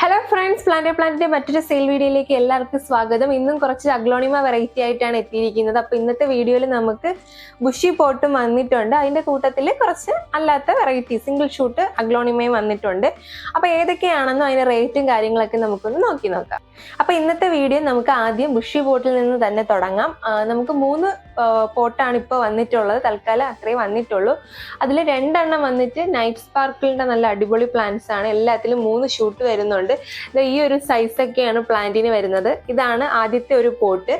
Hello friends plant പ്ലാന്റിന്റെ മറ്റൊരു sale വീഡിയോയിലേക്ക് എല്ലാവർക്കും സ്വാഗതം. ഇന്നും കുറച്ച് അഗ്ലോണിമ വെറൈറ്റി ആയിട്ടാണ് എത്തിയിരിക്കുന്നത്. അപ്പൊ ഇന്നത്തെ വീഡിയോയിൽ നമുക്ക് ബുഷി പോട്ടും വന്നിട്ടുണ്ട്. അതിന്റെ കൂട്ടത്തിൽ കുറച്ച് അല്ലാത്ത വെറൈറ്റി സിംഗിൾ ഷൂട്ട് അഗ്ലോണിമയും വന്നിട്ടുണ്ട്. അപ്പൊ ഏതൊക്കെയാണെന്നും അതിന്റെ റേറ്റും കാര്യങ്ങളൊക്കെ നമുക്കൊന്ന് നോക്കി നോക്കാം. അപ്പൊ ഇന്നത്തെ വീഡിയോ നമുക്ക് ആദ്യം ബുഷി പോട്ടിൽ നിന്ന് തന്നെ തുടങ്ങാം. നമുക്ക് മൂന്ന് പോട്ടാണ് ഇപ്പോൾ വന്നിട്ടുള്ളത്. തൽക്കാലം അത്രയും വന്നിട്ടുള്ളൂ. അതിൽ രണ്ടെണ്ണം വന്നിട്ട് നൈറ്റ് സ്പാർക്കിളിന്റെ നല്ല അടിപൊളി പ്ലാന്റ്സ് ആണ്. എല്ലാത്തിലും മൂന്ന് ഷൂട്ട് വരുന്നുണ്ട്. ഈ ഒരു സൈസൊക്കെയാണ് പ്ലാന്റിന് വരുന്നത്. ഇതാണ് ആദ്യത്തെ ഒരു പോട്ട്.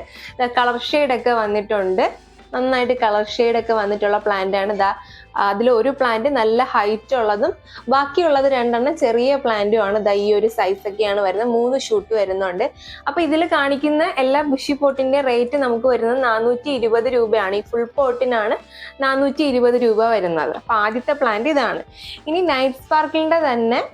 കളർ ഷെയ്ഡൊക്കെ വന്നിട്ടുണ്ട്. നന്നായിട്ട് കളർ ഷെയ്ഡൊക്കെ വന്നിട്ടുള്ള പ്ലാന്റ് ആണ്. ഇതാ അതിൽ ഒരു പ്ലാന്റ് നല്ല ഹൈറ്റ് ഉള്ളതും ബാക്കിയുള്ളത് രണ്ടെണ്ണം ചെറിയ പ്ലാന്റും ആണ്. ദാ ഒരു സൈസ് ഒക്കെയാണ് വരുന്നത്. മൂന്ന് ഷൂട്ട് വരുന്നുണ്ട്. അപ്പൊ ഇതിൽ കാണിക്കുന്ന എല്ലാ ബുഷി പോട്ടിന്റെ റേറ്റ് നമുക്ക് വരുന്നത് നാനൂറ്റി ഇരുപത് രൂപയാണ്. ഈ ഫുൾ പോട്ടിനാണ് നാനൂറ്റി ഇരുപത് രൂപ വരുന്നത്. അപ്പൊ ആദ്യത്തെ പ്ലാന്റ് ഇതാണ്. ഇനി നൈറ്റ് സ്പാർക്കിളിന്റെ തന്നെ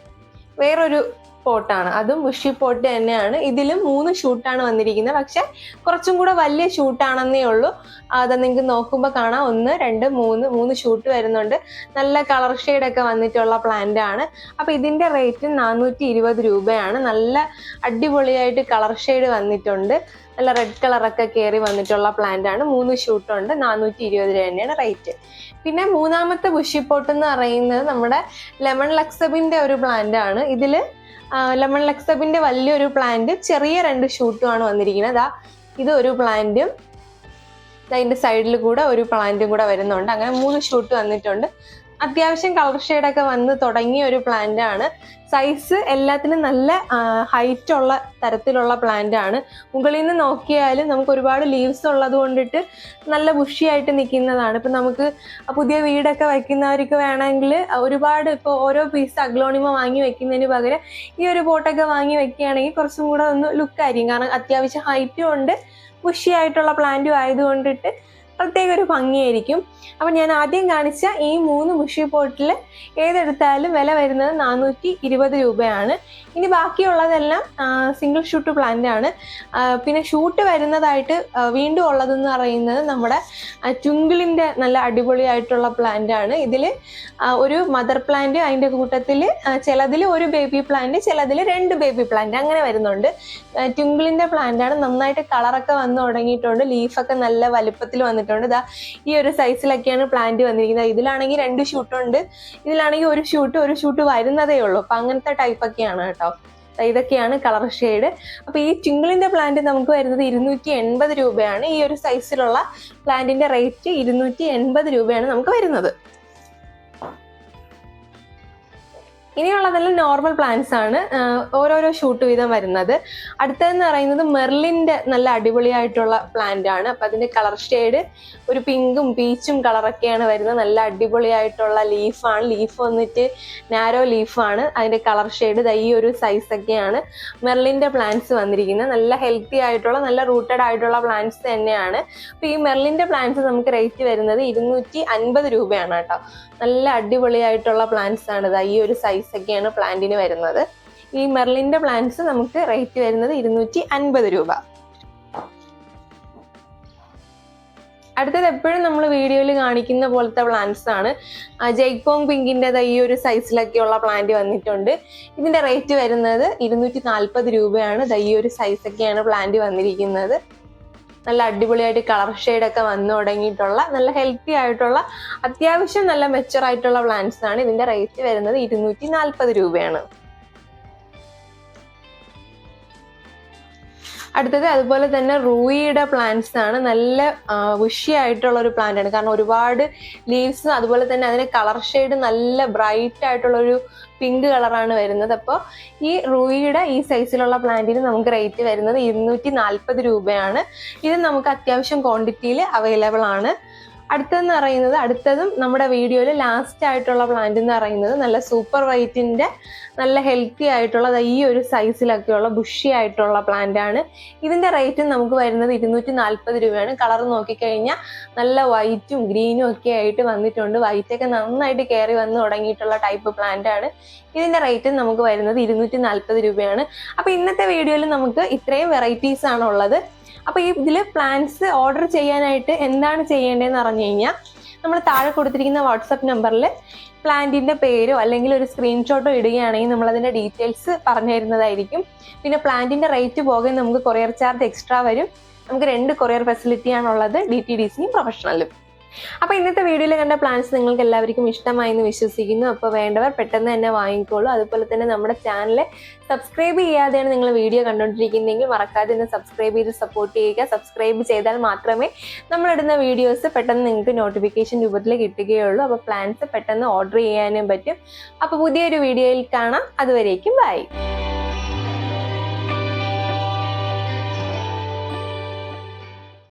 വേറൊരു പോട്ടാണ്. അതും ബുഷി പോട്ട് തന്നെയാണ്. ഇതിലും മൂന്ന് ഷൂട്ടാണ് വന്നിരിക്കുന്നത്. പക്ഷെ കുറച്ചും കൂടെ വലിയ ഷൂട്ടാണെന്നേ ഉള്ളൂ. അത് നിങ്ങൾക്ക് നോക്കുമ്പോൾ കാണാം. ഒന്ന് രണ്ട് മൂന്ന് മൂന്ന് ഷൂട്ട് വരുന്നുണ്ട്. നല്ല കളർ ഷെയ്ഡ് ഒക്കെ വന്നിട്ടുള്ള പ്ലാന്റ് ആണ്. അപ്പൊ ഇതിന്റെ റേറ്റ് നാനൂറ്റി ഇരുപത് രൂപയാണ്. നല്ല അടിപൊളിയായിട്ട് കളർ ഷെയ്ഡ് വന്നിട്ടുണ്ട്. നല്ല റെഡ് കളറൊക്കെ കയറി വന്നിട്ടുള്ള പ്ലാന്റ് ആണ്. മൂന്ന് ഷൂട്ടുണ്ട് നാനൂറ്റി ഇരുപത് രൂപ തന്നെയാണ് റേറ്റ് പിന്നെ മൂന്നാമത്തെ ബുഷിപ്പോട്ട് എന്ന് പറയുന്നത് നമ്മുടെ ലെമൺ ലക്സബിന്റെ ഒരു പ്ലാന്റ് ആണ്. ഇതിൽ ലെമൺ ലക്സബിന്റെ വലിയൊരു പ്ലാന്റ് ചെറിയ രണ്ട് ഷൂട്ടുമാണ് വന്നിരിക്കുന്നത്. അതാ ഇത് ഒരു പ്ലാന്റും അതിന്റെ സൈഡിൽ കൂടെ ഒരു പ്ലാന്റും കൂടെ വരുന്നുണ്ട്. അങ്ങനെ മൂന്ന് ഷൂട്ട് വന്നിട്ടുണ്ട്. അത്യാവശ്യം കളർ ഷെയ്ഡൊക്കെ വന്ന് തുടങ്ങിയ ഒരു പ്ലാന്റ് ആണ്. സൈസ് എല്ലാത്തിനും നല്ല ഹൈറ്റ് ഉള്ള തരത്തിലുള്ള പ്ലാന്റ് ആണ്. മുകളിൽ നിന്ന് നോക്കിയാലും നമുക്ക് ഒരുപാട് ലീവ്സ് ഉള്ളത് കൊണ്ടിട്ട് നല്ല ബുഷിയായിട്ട് നിൽക്കുന്നതാണ്. ഇപ്പം നമുക്ക് പുതിയ വീടൊക്കെ വയ്ക്കുന്നവർക്ക് വേണമെങ്കിൽ ഒരുപാട് ഇപ്പോൾ ഓരോ പീസ് അഗ്ലോണിമ വാങ്ങി വെക്കുന്നതിന് പകരം ഈ ഒരു പോട്ടൊക്കെ വാങ്ങി വെക്കുകയാണെങ്കിൽ കുറച്ചും കൂടെ ഒന്ന് ലുക്കായിരിക്കും കാരണം അത്യാവശ്യം ഹൈറ്റും ഉണ്ട് ബുഷിയായിട്ടുള്ള പ്ലാന്റും ആയതുകൊണ്ടിട്ട് പ്രത്യേക ഒരു ഭംഗിയായിരിക്കും. അപ്പം ഞാൻ ആദ്യം കാണിച്ച ഈ മൂന്ന് മുഷി പോട്ടിൽ ഏതെടുത്താലും വില വരുന്നത് നാനൂറ്റി ഇരുപത് രൂപയാണ്. ഇനി ബാക്കിയുള്ളതെല്ലാം സിംഗിൾ ഷൂട്ട് പ്ലാന്റ് ആണ്. പിന്നെ ഷൂട്ട് വരുന്നതായിട്ട് വീണ്ടും ഉള്ളതെന്ന് പറയുന്നത് നമ്മുടെ ട്വിങ്കിളിന്റെ നല്ല അടിപൊളിയായിട്ടുള്ള പ്ലാന്റ് ആണ്. ഇതിൽ ഒരു മദർ പ്ലാന്റ് അതിന്റെ കൂട്ടത്തിൽ ചിലതിൽ ഒരു ബേബി പ്ലാന്റ് ചിലതിൽ രണ്ട് ബേബി പ്ലാന്റ് അങ്ങനെ വരുന്നുണ്ട്. ട്വിങ്കിളിന്റെ പ്ലാന്റ് ആണ്. നന്നായിട്ട് കളറൊക്കെ വന്ന് തുടങ്ങിയിട്ടുണ്ട്. ലീഫൊക്കെ നല്ല വലുപ്പത്തിൽ വന്നിട്ടുണ്ട്. ഇതാ ഈ ഒരു സൈസിലൊക്കെയാണ് പ്ലാന്റ് വന്നിരിക്കുന്നത്. ഇതിലാണെങ്കിൽ രണ്ട് ഷൂട്ടുണ്ട് ഇതിലാണെങ്കിൽ ഒരു ഷൂട്ട് ഒരു ഷൂട്ട് വരുന്നതേ ഉള്ളൂ. അപ്പൊ അങ്ങനത്തെ ടൈപ്പ് ഒക്കെയാണ് കേട്ടോ. ഇതൊക്കെയാണ് കളർ ഷെയ്ഡ് അപ്പൊ ഈ ചിങ്കിളിന്റെ പ്ലാന്റ് നമുക്ക് വരുന്നത് ഇരുന്നൂറ്റി എൺപത് രൂപയാണ്. ഈ ഒരു സൈസിലുള്ള പ്ലാന്റിന്റെ റേറ്റ് ഇരുന്നൂറ്റി എൺപത് രൂപയാണ് നമുക്ക് വരുന്നത്. ഇനിയുള്ളതെല്ലാം നോർമൽ പ്ലാന്റ്സ് ആണ്. ഓരോരോ ഷൂട്ട് വീതം വരുന്നത്. അടുത്തതെന്ന് പറയുന്നത് മെർലിന്റെ നല്ല അടിപൊളിയായിട്ടുള്ള പ്ലാന്റ് ആണ്. അപ്പം അതിന്റെ കളർ ഷെയ്ഡ് ഒരു പിങ്കും പീച്ചും കളറൊക്കെയാണ് വരുന്നത്. നല്ല അടിപൊളിയായിട്ടുള്ള ലീഫാണ് ലീഫ് വന്നിട്ട് നാരോ ലീഫാണ് അതിന്റെ കളർ ഷെയ്ഡ് ഈ ഒരു സൈസ് ഒക്കെയാണ് മെർലിന്റെ പ്ലാന്റ്സ് വന്നിരിക്കുന്നത്. നല്ല ഹെൽത്തി ആയിട്ടുള്ള നല്ല റൂട്ടഡ് ആയിട്ടുള്ള പ്ലാന്റ്സ് തന്നെയാണ്. അപ്പോൾ ഈ മെർലിന്റെ പ്ലാന്റ്സ് നമുക്ക് റേറ്റ് വരുന്നത് ഇരുന്നൂറ്റി അൻപത് രൂപയാണ് കേട്ടോ. നല്ല അടിപൊളിയായിട്ടുള്ള പ്ലാന്റ്സ് ആണ് ഈ ഒരു സൈസ് ഒക്കെയാണ് പ്ലാന്റിന് വരുന്നത്. ഈ മെർലിന്റെ പ്ലാന്റ്സ് നമുക്ക് റേറ്റ് വരുന്നത് ഇരുന്നൂറ്റി അൻപത് രൂപ. അടുത്തത് എപ്പോഴും നമ്മൾ വീഡിയോയിൽ കാണിക്കുന്ന പോലത്തെ പ്ലാന്റ്സ് ആണ്. ജയ്കോങ് പിങ്കിന്റെ ഈ ഒരു സൈസിലൊക്കെയുള്ള പ്ലാന്റ് വന്നിട്ടുണ്ട്. ഇതിന്റെ റേറ്റ് വരുന്നത് ഇരുന്നൂറ്റി നാൽപ്പത് രൂപയാണ്. ദാ ഈ ഒരു സൈസൊക്കെയാണ് പ്ലാന്റ് വന്നിരിക്കുന്നത്. നല്ല അടിപൊളിയായിട്ട് കളർ ഷെയ്ഡ് ഒക്കെ വന്നു തുടങ്ങിയിട്ടുള്ള നല്ല ഹെൽത്തി ആയിട്ടുള്ള അത്യാവശ്യം നല്ല മെച്ചർ ആയിട്ടുള്ള പ്ലാന്റ്സ് ആണ് ഇതിന്റെ റേറ്റ് വരുന്നത് ഇരുന്നൂറ്റി നാൽപ്പത് രൂപയാണ്. അടുത്തത് അതുപോലെ തന്നെ റൂയിയുടെ പ്ലാന്റ്സ് ആണ്. നല്ല വിഷിയായിട്ടുള്ള ഒരു പ്ലാന്റ് ആണ്. കാരണം ഒരുപാട് ലീവ്സ് അതുപോലെ തന്നെ അതിന് കളർ ഷെയ്ഡ് നല്ല ബ്രൈറ്റ് ആയിട്ടുള്ള ഒരു പിങ്ക് കളറാണ് വരുന്നത്. അപ്പോൾ ഈ റൂയിയുടെ ഈ സൈസിലുള്ള പ്ലാന്റിന് നമുക്ക് റേറ്റ് വരുന്നത് ഇരുന്നൂറ്റി നാൽപ്പത് രൂപയാണ്. ഇത് നമുക്ക് അത്യാവശ്യം ക്വാണ്ടിറ്റിയിൽ അവൈലബിൾ ആണ്. അടുത്തതെന്ന് പറയുന്നത് അടുത്തതും നമ്മുടെ വീഡിയോയിൽ ലാസ്റ്റ് ആയിട്ടുള്ള പ്ലാന്റ് എന്ന് പറയുന്നത് നല്ല സൂപ്പർ വൈറ്റിന്റെ നല്ല ഹെൽത്തി ആയിട്ടുള്ള ഈ ഒരു സൈസിലൊക്കെയുള്ള ബുഷി ആയിട്ടുള്ള പ്ലാന്റ് ആണ്. ഇതിന്റെ റേറ്റ് നമുക്ക് വരുന്നത് ഇരുന്നൂറ്റി നാൽപ്പത് രൂപയാണ്. കളർ നോക്കിക്കഴിഞ്ഞാൽ നല്ല വൈറ്റും ഗ്രീനും ഒക്കെ ആയിട്ട് വന്നിട്ടുണ്ട്. വൈറ്റൊക്കെ നന്നായിട്ട് കയറി വന്ന് തുടങ്ങിയിട്ടുള്ള ടൈപ്പ് പ്ലാന്റ് ആണ്. ഇതിന്റെ റേറ്റ് നമുക്ക് വരുന്നത് ഇരുന്നൂറ്റി നാൽപ്പത് രൂപയാണ്. അപ്പൊ ഇന്നത്തെ വീഡിയോയിൽ നമുക്ക് ഇത്രയും വെറൈറ്റീസ് ആണ് ഉള്ളത്. അപ്പൊ ഈ ഇതിൽ പ്ലാൻസ് ഓർഡർ ചെയ്യാനായിട്ട് എന്താണ് ചെയ്യേണ്ടതെന്ന് പറഞ്ഞു കഴിഞ്ഞാൽ നമ്മൾ താഴെ കൊടുത്തിരിക്കുന്ന വാട്സപ്പ് നമ്പറിൽ പ്ലാന്റിന്റെ പേരോ അല്ലെങ്കിൽ ഒരു സ്ക്രീൻഷോട്ടോ ഇടുകയാണെങ്കിൽ നമ്മൾ അതിന്റെ ഡീറ്റെയിൽസ് പറഞ്ഞു തരുന്നതായിരിക്കും പിന്നെ പ്ലാന്റിന്റെ റേറ്റ് പോകാൻ നമുക്ക് കൊറിയർ ചാർജ് എക്സ്ട്രാ വരും. നമുക്ക് രണ്ട് കൊറിയർ ഫെസിലിറ്റി ആണുള്ളത് ഡി ടി ഡി സിയും പ്രൊഫഷണലും അപ്പോൾ ഇന്നത്തെ വീഡിയോയിൽ കണ്ട പ്ലാൻസ് നിങ്ങൾക്ക് എല്ലാവർക്കും ഇഷ്ടമായി എന്ന് വിശ്വസിക്കുന്നു. അപ്പോൾ വേണ്ടവർ പെട്ടെന്ന് തന്നെ വാങ്ങിക്കോളൂ. അതുപോലെ തന്നെ നമ്മുടെ ചാനൽ സബ്സ്ക്രൈബ് ചെയ്യാതെയാണ് നിങ്ങൾ വീഡിയോ കണ്ടുകൊണ്ടിരിക്കുന്നതെങ്കിൽ മറക്കാതെ ഒന്ന് സബ്സ്ക്രൈബ് ചെയ്ത് സപ്പോർട്ട് ചെയ്യുക. സബ്സ്ക്രൈബ് ചെയ്താൽ മാത്രമേ നമ്മളിടുന്ന വീഡിയോസ് പെട്ടെന്ന് നിങ്ങൾക്ക് നോട്ടിഫിക്കേഷൻ രൂപത്തിൽ കിട്ടുകയുള്ളൂ. അപ്പോൾ പ്ലാൻസ് പെട്ടെന്ന് ഓർഡർ ചെയ്യാനും പറ്റും. അപ്പോൾ പുതിയൊരു വീഡിയോയിൽ കാണാം. അതുവരേക്കും ബൈ